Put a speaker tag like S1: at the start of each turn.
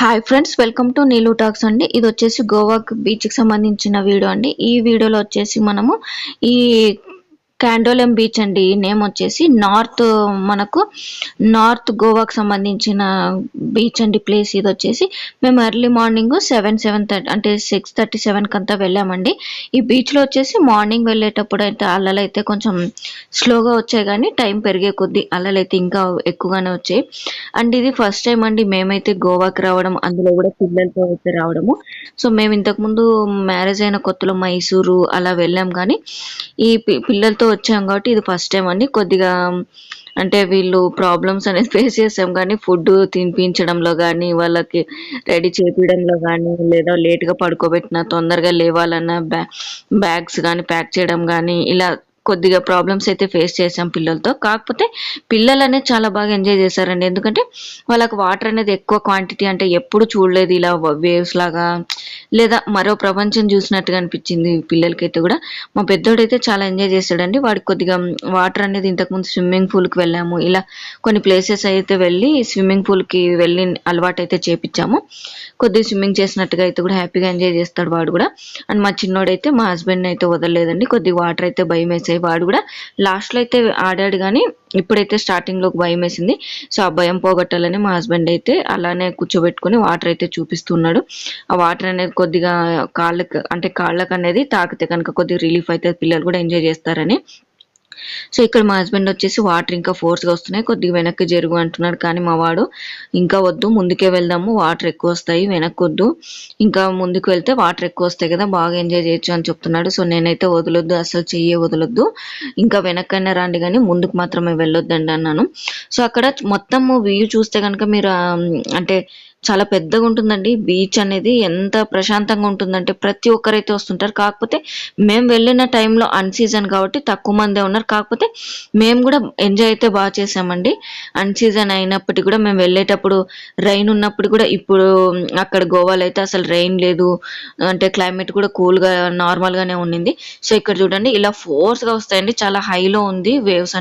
S1: Hi friends welcome to Neelu talks అండి. ఇది వచ్చేసి గోవా బీచ్కి సంబంధించిన వీడియో అండి. ఈ వీడియోలో వచ్చేసి మనము ఈ క్యాండోలెం బీచ్ అండి. ఈ నేమ్ వచ్చేసి నార్త్ మనకు నార్త్ గోవాకు సంబంధించిన బీచ్ అండి ప్లేస్ ఇది వచ్చేసి. మేము early morning seven seven thirty అంటే సిక్స్ థర్టీ సెవెన్కి అంతా వెళ్ళామండి. ఈ బీచ్లో వచ్చేసి మార్నింగ్ వెళ్ళేటప్పుడు అయితే అలలు అయితే కొంచెం స్లోగా వచ్చాయి కానీ టైం పెరిగే కొద్దీ అలలు అయితే ఇంకా ఎక్కువగానే వచ్చాయి. అండ్ ఇది ఫస్ట్ టైం అండి మేమైతే గోవాకి రావడం అందులో కూడా పిల్లలతో అయితే రావడము. సో మేము ఇంతకుముందు మ్యారేజ్ అయిన కొత్తలో మైసూరు అలా వెళ్ళాం కానీ ఈ పి- పిల్లలతో వచ్చాం కాబట్టి ఇది ఫస్ట్ టైం అండి. కొద్దిగా అంటే వీళ్ళు ప్రాబ్లమ్స్ అనేది ఫేస్ చేసాం కానీ ఫుడ్ తినిపించడంలో కానీ వాళ్ళకి రెడీ చేపించడంలో కానీ లేదా లేట్గా పడుకోబెట్టిన తొందరగా లేవాలన్న బ్యా బ్యాగ్స్ కానీ ప్యాక్ చేయడం కానీ ఇలా కొద్దిగా ప్రాబ్లమ్స్ అయితే ఫేస్ చేసాం పిల్లలతో. కాకపోతే పిల్లలు అనేది చాలా బాగా ఎంజాయ్ చేశారండి. ఎందుకంటే వాళ్ళకి వాటర్ అనేది ఎక్కువ క్వాంటిటీ అంటే ఎప్పుడు చూడలేదు ఇలా వేవ్స్ లాగా. లేదా మరో ప్రపంచం చూసినట్టుగా అనిపించింది పిల్లలకైతే కూడా. మా పెద్దోడైతే చాలా ఎంజాయ్ చేశాడండి. వాడికి కొద్దిగా వాటర్ అనేది ఇంతకుముందు స్విమ్మింగ్ పూల్కి వెళ్ళాము. ఇలా కొన్ని ప్లేసెస్ అయితే వెళ్ళి స్విమ్మింగ్ పూల్కి వెళ్ళి అలవాటు అయితే చేపించాము. కొద్దిగా స్విమ్మింగ్ చేసినట్టుగా అయితే కూడా హ్యాపీగా ఎంజాయ్ చేస్తాడు వాడు కూడా. అండ్ మా చిన్నోడైతే మా హస్బెండ్ అయితే వదలలేదండి. కొద్దిగా వాటర్ అయితే భయం వేసే వాడు కూడా లాస్ట్లో అయితే ఆడాడు కానీ ఇప్పుడైతే స్టార్టింగ్లో భయం వేసింది. సో ఆ భయం పోగొట్టాలని మా హస్బెండ్ అయితే అలానే కూర్చోబెట్టుకుని వాటర్ అయితే చూపిస్తున్నాడు. ఆ వాటర్ అనేది కొద్దిగా కాళ్ళకి అంటే కాళ్ళకు అనేది తాకితే కనుక కొద్దిగా రిలీఫ్ అయితే పిల్లలు కూడా ఎంజాయ్ చేస్తారని సో ఇక్కడ మా హస్బెండ్ వచ్చేసి వాటర్ ఇంకా ఫోర్స్గా వస్తున్నాయి. కొద్దిగా వెనక్కి జరుగు అంటున్నాడు కానీ మా వాడు ఇంకా వద్దు ముందుకే వెళ్దాము వాటర్ ఎక్కువ వస్తాయి వెనక్కి వద్దు. ఇంకా ముందుకు వెళ్తే వాటర్ ఎక్కువ వస్తాయి కదా బాగా ఎంజాయ్ చేయొచ్చు అని చెప్తున్నాడు. సో నేనైతే వదలొద్దు అసలు చెయ్యే వదలొద్దు. ఇంకా వెనక్కైనా రండి కానీ ముందుకు మాత్రమే వెళ్ళొద్దండి అన్నాను. సో అక్కడ మొత్తం వ్యూ చూస్తే కనుక మీరు అంటే చాలా పెద్దగా ఉంటుందండి. బీచ్ అనేది ఎంత ప్రశాంతంగా ఉంటుందంటే ప్రతి ఒక్కరైతే వస్తుంటారు. కాకపోతే మేము వెళ్ళిన టైంలో అన్ సీజన్ కాబట్టి తక్కువ మందే ఉన్నారు. కాకపోతే మేము కూడా ఎంజాయ్ అయితే బాగా చేసామండి. అన్ సీజన్ అయినప్పటికీ కూడా మేము వెళ్ళేటప్పుడు రైన్ ఉన్నప్పుడు కూడా ఇప్పుడు అక్కడ గోవాలో అయితే అసలు రైన్ లేదు. అంటే క్లైమేట్ కూడా కూల్గా నార్మల్గానే ఉండింది. సో ఇక్కడ చూడండి ఇలా ఫోర్స్గా వస్తాయండి. చాలా హైలో ఉంది వేవ్స్